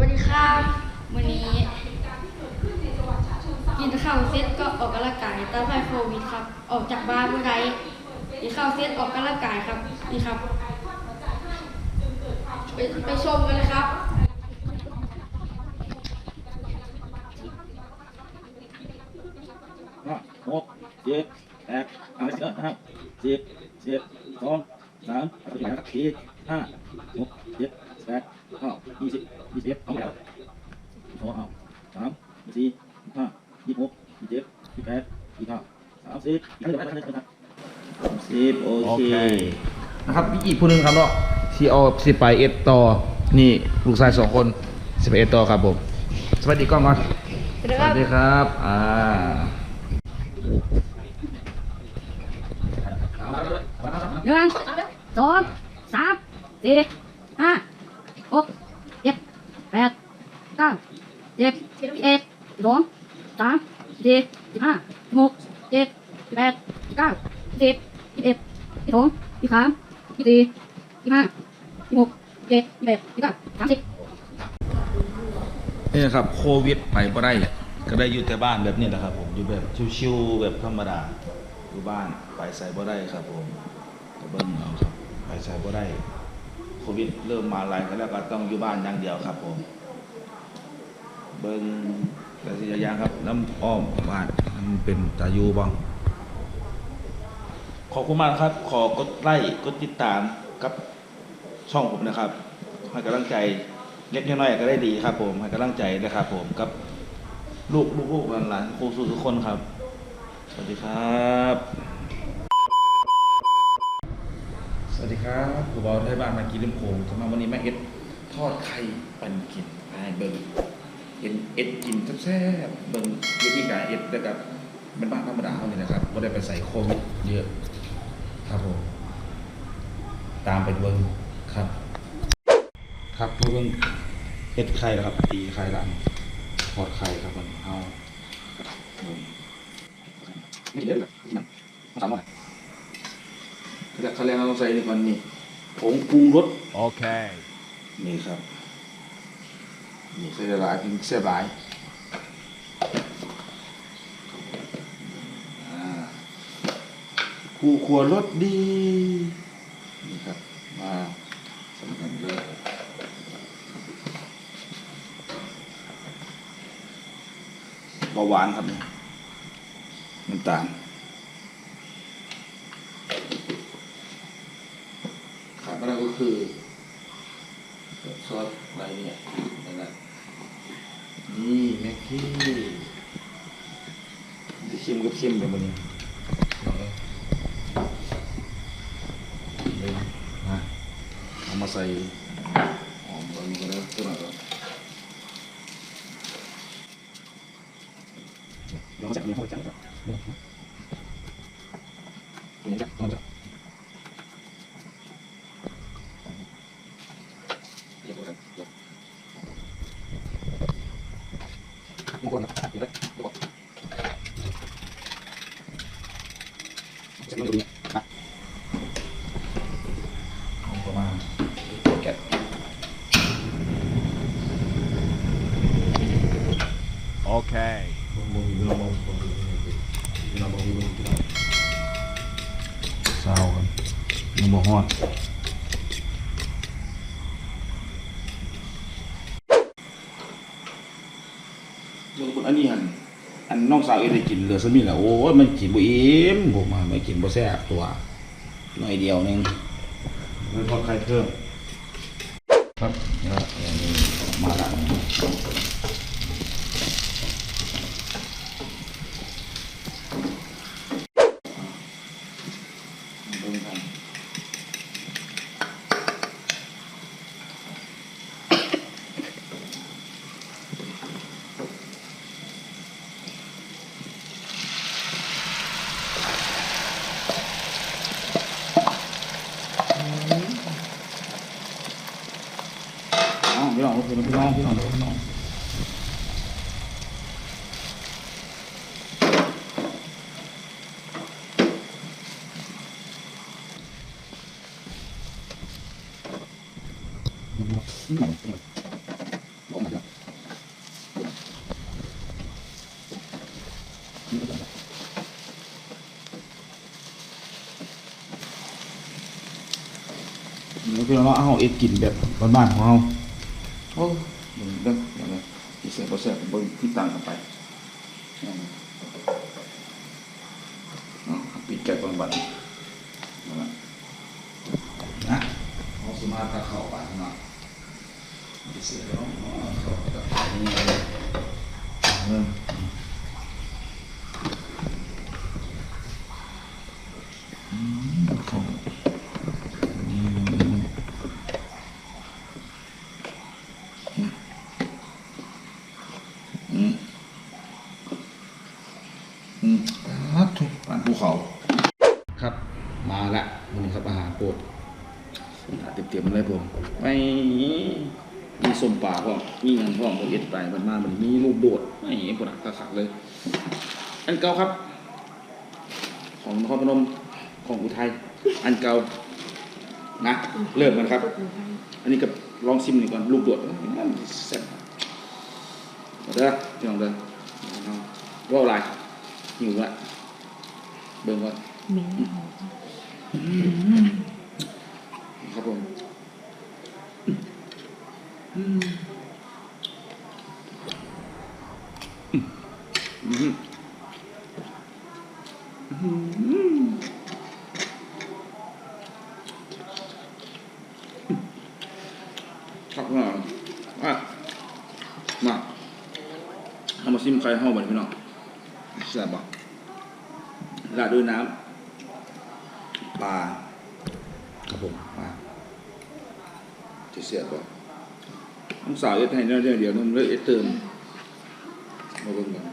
วัสดีครับวันนี้กินข้าวเสร็จก็ออกกำลังกายต้านภัยโควิดครับ ออกจากบ้านเมื่อไรกินข้าวเสร็จออกกำลังกายครับนี่ครับ ไปไปชมกันเลยครับห้าหกเจ็ดแปดเอาเยอะนะครับสิบสิบสองสามสี่ห้าหกเจ็ด แปดเก้ายี่สิบยี่สิบเอ็ดเอาแล้วสองเอาสามสี่ห้ายี่สิบหกยี่สิบเจ็ดยี่สิบแปดยี่สิบเก้าสามสิบยี่สิบเอ็ดยี่สิบเอ็ดสิบโอโอเคเคนะครับมีอีกผู้หนึงครับเนาะที่เอาสิไปเอ็ดต่อนี่ลูกชายสองคนสิไปเอ็ดต่อครับผมสวัสดีกล้องก่อนสวัสดีสครัวับสดีครับอ่าหนึ่งสองสามสี่ห้า หกเจ็ดแปดเก้าสิบสิบเอ็ดสองสามสี่สิบห้าหกเจ็ดแปดเก้าสิบสิบเอ็ดสิบสองสิบสามสิบสี่สิบห้าสิบหกเจ็ดสิบแปดสิบเก้าสามสิบนี่นะครับโควิดไปบ่ได้ก็ได้อยู่แต่บ้านแบบนี้แหละครับผมอยู่แบบชิวๆแบบธรรมดาอยู่บ้านไปใส่บ่ได้ครับผมเบิ่งเอาครับไปใส่บ่ได้ โควิดเริ่มมาหลายแล้วก็ต้องอยู่บ้านอย่างเดียวครับผมเบิ่งแต่สิอย่างครับน้ำอ้อมบ้านมันเป็นตาอยู่บ้างขอบคุณมากครับ ขอกดไลค์กดติดตามกับช่องผมนะครับ ให้กำลังใจเล็กน้อยๆก็ได้ดีครับ ผมให้กำลังใจนะครับผมกับลูกลูกลูกหลานครูสู้ทุกคนครับ สวัสดีครับ ส วัสดีครับครูบอลไทยบ้านมากินริมโขงจะมาวันนี้แม่เอ็ดทอดไข่ปันกินให้เบิ่งเห็นเอ็ดกินแซ่บเบิ่งวิธีการเอ็ดแล้วกับเป็นบ้านธรรมดาเท่านี้นะครับไม่ได้ไปใส่โควิเยอะครับผมตามไปดูครับ ครับเพิ่งเฮ็ดไข่แล้วครับตีไข่หลังทอดไข่ครับมันเอาไม่เยอะเลยมันมาทำอะ ไรเขาเรียกเขาใส่นี่ก่อนนี่ผงปรุงรส Okay. นี่ครับ นี่ใส่หลายเป็นเสียบหลายอ่าคู่ครัวรสดี นี่ครับ มาสำคัญเลยเบาหวานครับนี่น้ำตาลขาดไม่ได้ก็คือ ซอสอะไรเนี่ยนั่นแหละนี่แม็กกี้จะชิมก็ชิมไปมันนี้เอาเลย เลยมาเอามาใส่หอมตอนนี้ก็ได้ตัวหน่อยก่อนลองจับนี่เข้าจับก่อนนี่จับลองจับ เดี๋ยวก่อนเดี๋ยวนี่ก่อนนะเดี๋ยวเลยเดี๋ยวก่อนเสร็จแล้วดูนี่นะเอาประมาณแกะ Okay. เศร้าครับยังบ่ฮอดเรื่องคนอันนี้หัน อันน้องสาวเอ็ได้กินเหลือสมีแล้วโอ้ยมันกินบ่อิ่มผมว่าไม่กินบ่แซ่บตัวหน่อยเดียวหนึงแล้วทอดไข่เพิ่มครับเนี่ยอันนี้มาละ Bunu bir daha bir daha. คือเราเอาเอ็ดกินแบบบ้านๆของเรา สมาตะเข้าไปเนาะสิเสียแล้วเอาเขาตะไคร้นี่เลยเอออืมเข้าอืมอืมอืมครับทุกร้านภูเขา ครับ มาละวันนี้ครับอาหารโปรด เต็มๆเลยผมไม่มีส้มปลาพร้อมมีเงินพร้อมผมเอ็ดไปมันมามันมีลูกโดดไม่ปวดขาดเลย อันเก่าครับ ของนครพนมของอุทัยอันเก่านะเริ่มกันครับ อันนี้กับลองซิมหน่อยก่อนลูกโดดมันแซ่บเด้อพี่น้องเด้ออาว่าอะไรหิวละเบิ่งก่อนครับผมอืมอืมครับว่าอะ มาเอามาซิมไข่ห้องบันพี่น้องแซ่บบ่ราดด้วยน้ำปลาครับผมปลาจะเสียบบ่น้องสาวเอ็ดให้เรื่องเดียวนึงเลยเอ็ดเติมมาเบิ่งกัน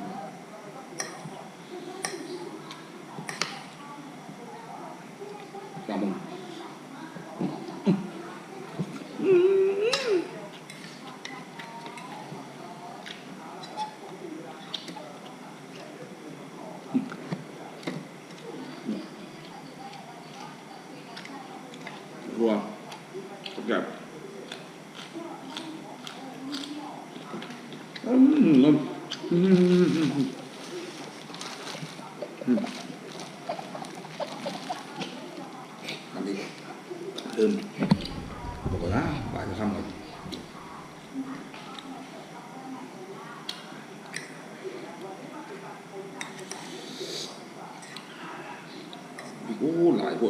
ตามมึงรัวแบบอืมอืมอืมอืมอืมอันนี้ เติมบอกก่อนนะบ่ายจะทำก่อนอีกโอ้หลายค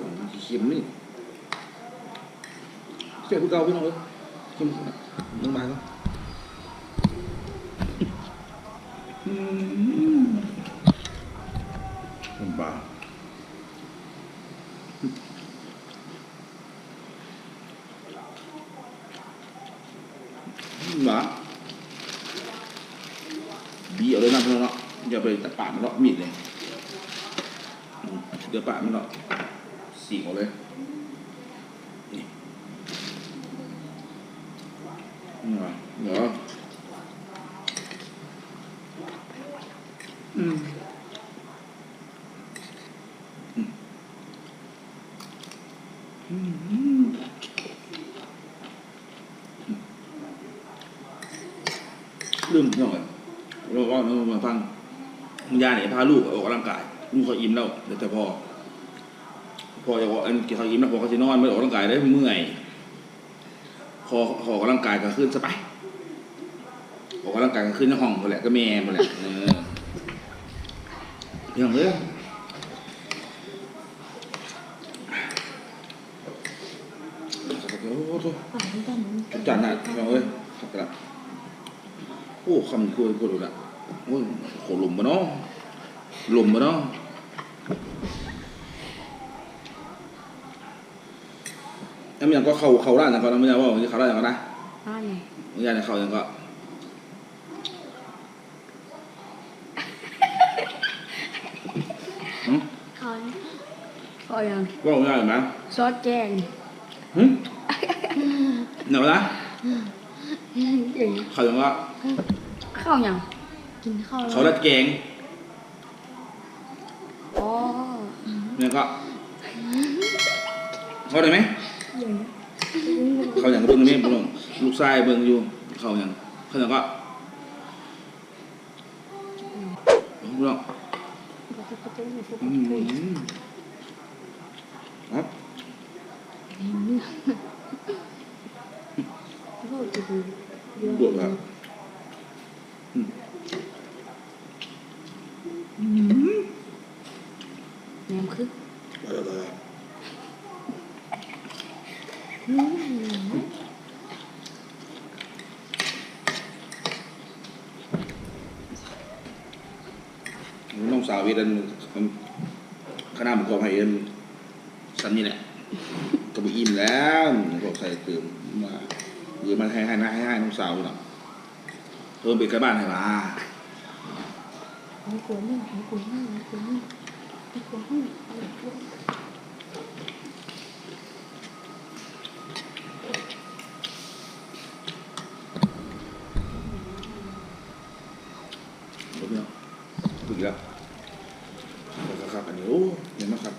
บีเองเอ้ยเค็มน้องบายก็อืมน้ำปลาหมาบีเอาเลยนะพี่น้องเนาะอย่าไปตัดปากมันเนาะมีดเลยเดี๋ยวปากมันเนาะสีกเอาเลยนี่เหรอเหรออืมอืมอืมอืม ลืมหน่อยเราก็เรามาฟังคุณยายเนี่ยพาลูกออกกำลังกายลูกเขาอิ่มแล้วแต่พอพอจะว่าอันกินข้าอิ่มแล้วพอเขาจะนอนไม่ออกกำลังกายได้เมื่อยพอออกกำลังกายก็ขึ้นสบายออกกำลังกายก็ขึ้นในห้องหมดแหละก็แม่หมดแหละเออเพียงเลยโอ้โหจุดจานนักเพียงเลยครับ อ้คำคุยกูดูละโอ้ยโหหลุมมาเนาะหลุมมาเนาะแล้วมันยังก็เข้าเข้าร้านนะก็ไม่ใช่ว่ามันจะเข้าร้านอย่างก็นะอ่าไงไม่ใช่เข้าอย่างก็หืมเขาเขายังว่าไม่ได้หรือไหมซอสแกงหืมไหนวะนะอย่าง เข้าอย่างก็ข้าวยังกินข้าวเขาลัดแกงอ๋อเนี่ยก็เข้าได้ไหมอย่างเข้าอย่างเบิ่งนี่เบิ่งลูกชายเบิ่งอยู่เข้าอย่างเข้าอย่างก็เบิ่งอืมครับ บวกครับแหนมคืออะไรน้องสาวเวดันคณะมันก็ให้เอ็นสันนี่แหละก็ไปอิ่มแล้วบอกใส่เติมมา หรือมันให้ให้นะให้ให้น้องสาวหน่อยเพิ่มเป็นกระบ้านให้มาไม่กลัวนี่ไม่กลัวนี่ไม่กลัวนี่ไม่กลัวนี่ เดี๋ยวเนี่ยถึงแล้วครับครับอันนี้โอ้เห็นไหมครับ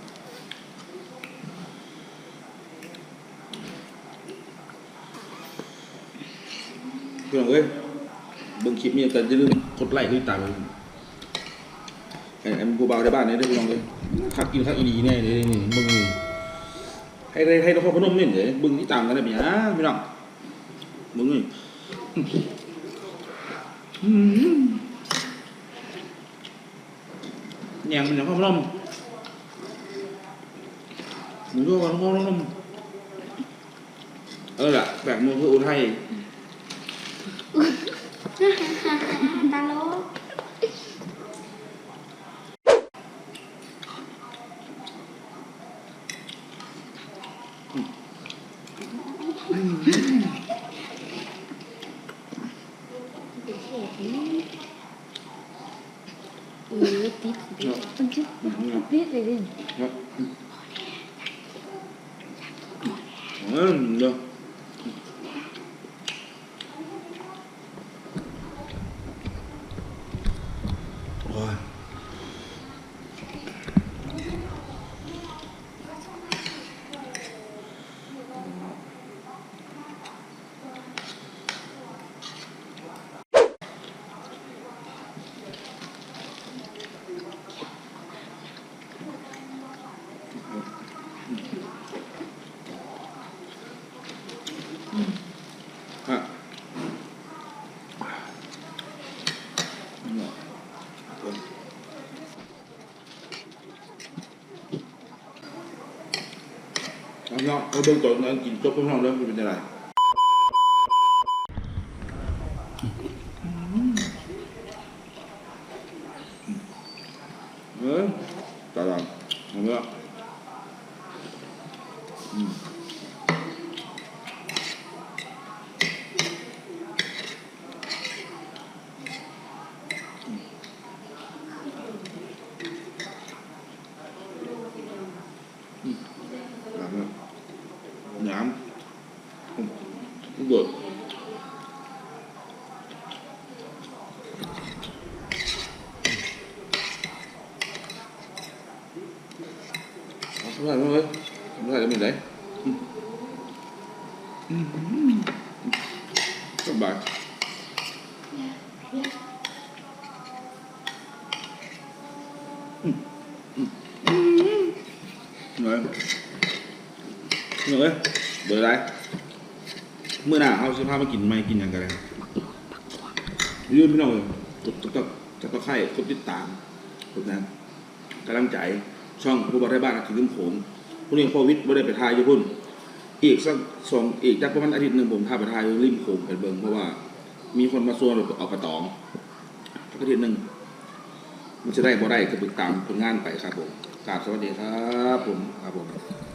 เพื่อนเอ้ย เบิ่งคลิปนี้แต่อย่าลืมกดไลค์กดติดตามเลยไอ้ไอ้ผู้บ่าวในบ้านนี่ได้อพี่น้องเลยคักกินคักอีดีแน่เลยนี่เบิ่งนี่ให้ให้ให้นครพนมนี่เดี๋ยวเบิ่งนี่ตามกันได้ไหมฮะพี่น้องเบิ่งนี่แหนงมันอย่างข้าวร่มหมูด้วยกันข้าวร่มเออล่ะแบบมือคืออุทัย ตาโลกเออติดติดมันจะติดเลยดิ ครับเออเดี๋ยวโอ้ยฮะ เอาเนาะเอาเบิ่งตัวนั้นกินจบพร้อมๆแล้วมันเป็นยังไงเออต่อๆเอาเนาะอืม làm không phải thôi không phải cho mình đấy các bạn rồi rồi bởi đây มื่อหน้าเขาสิพามากินไม่กินอย่างกันเลยยืน ช่องผู้บริหารบ้านถึงริมโขงพวกนี้โควิดไม่ได้ไปทายอยู่พุ่น อีกสักสองอีกจักประมาณอาทิตย์หนึ่งผมพาไปทายริมโขงไปเบิ่งเพราะว่า มีคนมาส่วนเอากระตองอาทิตย์หนึ่งมันจะได้บ่ได้ก็ติดตามผลงานไปครับผมกราบสวัสดีครับผมครับผม